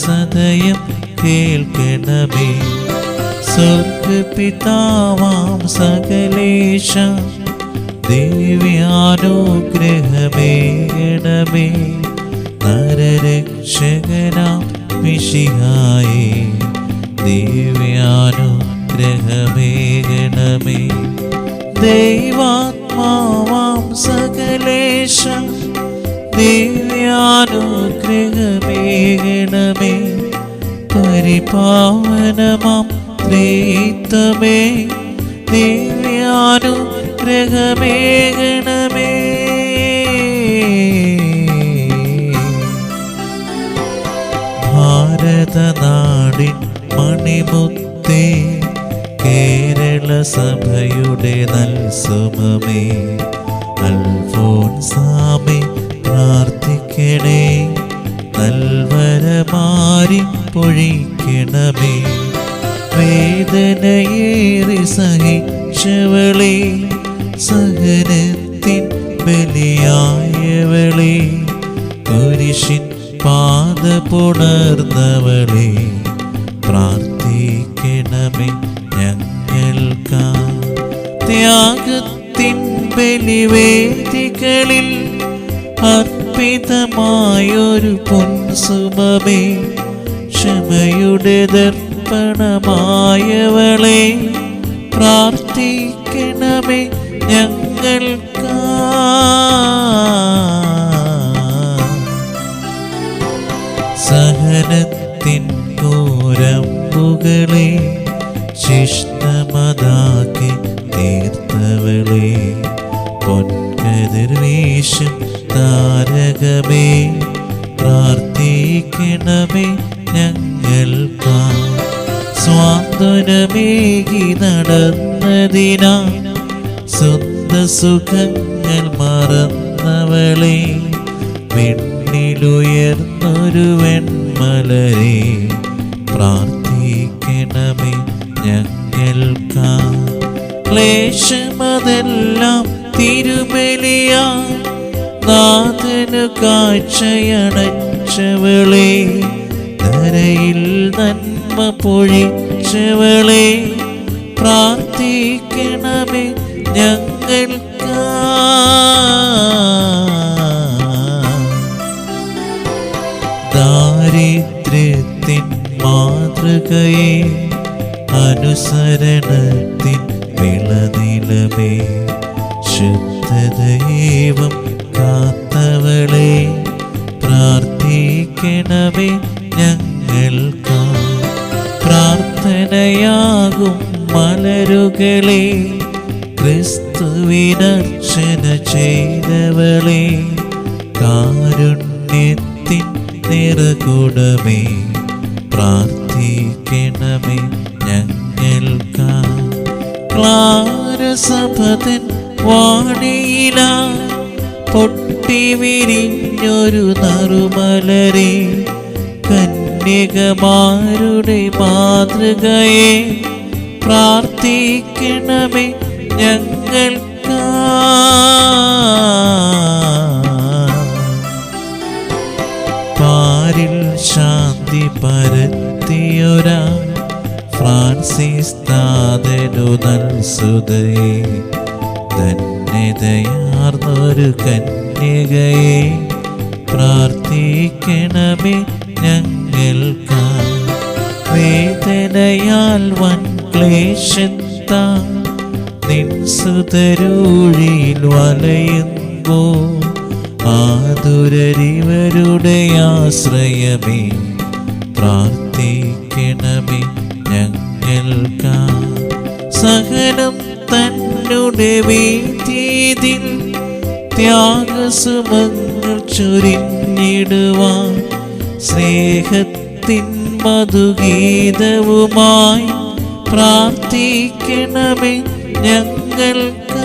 ഹൃദയം കേൾക്കണമേ. സ്വർഗപിതാവാം സകലേശ ദിവ്യാനുഗ്രഹമേകണമേ നരരക്ഷകനാം മിഷിഹായേ ദിവ്യാനുഗ്രഹമേകണമേ ദൈവാത്മാവാം സകലേശ ദിവ്യാനുഗ്രഹമേകണമേ പരിപാവനമാം ത്രീത്തമേ ദിവ്യാനുഗ്രഹമേകണമേ ഭാരതനാടിൻ മണിമുത്തേ കേരള സഭയുടെ നൽസുമേ അൽഫോൻസാമി സഹിച്ചവളെ സഹനത്തിൻ ബലിയായവളെ കുരിശിൻ പാത പുണർന്നവളെ പ്രാർത്ഥിക്കണമേ ഞങ്ങൾക്ക. ത്യാഗത്തിൻ ബലിവേദികളിൽ അർപ്പിതമായൊരു പൊൻസുമമേ ക്ഷമയുടെ ദർപ്പണമായവളെ. പ്രാർത്ഥിക്കണമേ ഞങ്ങൾക്ക്. സഹനത്തിൻ കോരമ്പുകളെ ശിഷ്ടമതാക്കി തീർത്തവളെ. പൊൻകതിർവേഷം താരകമേ പ്രാർത്ഥിക്കണമേ ഞങ്ങൾക്കാ. സ്വാന്തനമേകി നടന്നതിനാ സ്വന്ത സുഖങ്ങൾ മറന്നവളെ വെണ്ണിലുയർന്നൊരു വെൺമലരെ പ്രാർത്ഥിക്കണമേ ഞങ്ങൾക്കാ. ക്ലേശമതെല്ലാം തിരുബലിയാ നാഥനു കാഴ്ചയണച്ചവളെ നരയിൽ നന്മ പൊഴിച്ചവളെ പ്രാർത്ഥിക്കണമേ ഞങ്ങൾക്ക്. ദാരിദ്ര്യത്തിൻ മാതൃകയെ അനുസരണത്തിൻ വിളനിലമേ. ശുദ്ധദൈവം കാത്തവളെ പ്രാർത്ഥിക്കണമേ പ്രാർത്ഥനയാകും മലരുകളെ ക്രിസ്തുവിനർച്ചന ചെയ്തവളെ. കാരുണ്യത്തിൻ നിറകുടമേ പ്രാർത്ഥിക്കണമേ ഞങ്ങൾക്കാ. ക്ലാരസഭതൻ വാണിയില പൊട്ടി വിരിഞ്ഞൊരു നറുമലരെ കന്യകമാരുടെ മാതൃകയെ പ്രാർത്ഥിക്കണമേ ഞങ്ങൾക്ക. പാരിൽ ശാന്തി പരത്തിയൊരാ ഫ്രാൻസിസ് താതനു നൽസുതയെ ധന്യതയാർന്നൊരു കന്യകയെ പ്രാർത്ഥിക്കണമേ വേദനയാൽ വൻ ക്ലേശത്താ നിൻ വലയുമ്പോ ആതുരരിവരുടെ ആശ്രയമേ പ്രാർത്ഥിക്കണമേ ഞങ്ങൾക്കാ. സഹനം തന്നെ വീതിയിൽ ത്യാഗസുമങ്ങൾ ചൊരിഞ്ഞിടുവാൻ സ്നേഹത്തിൻ മധുഗീതവുമായി പ്രാർത്ഥിക്കണമേ ഞങ്ങൾക്കാ.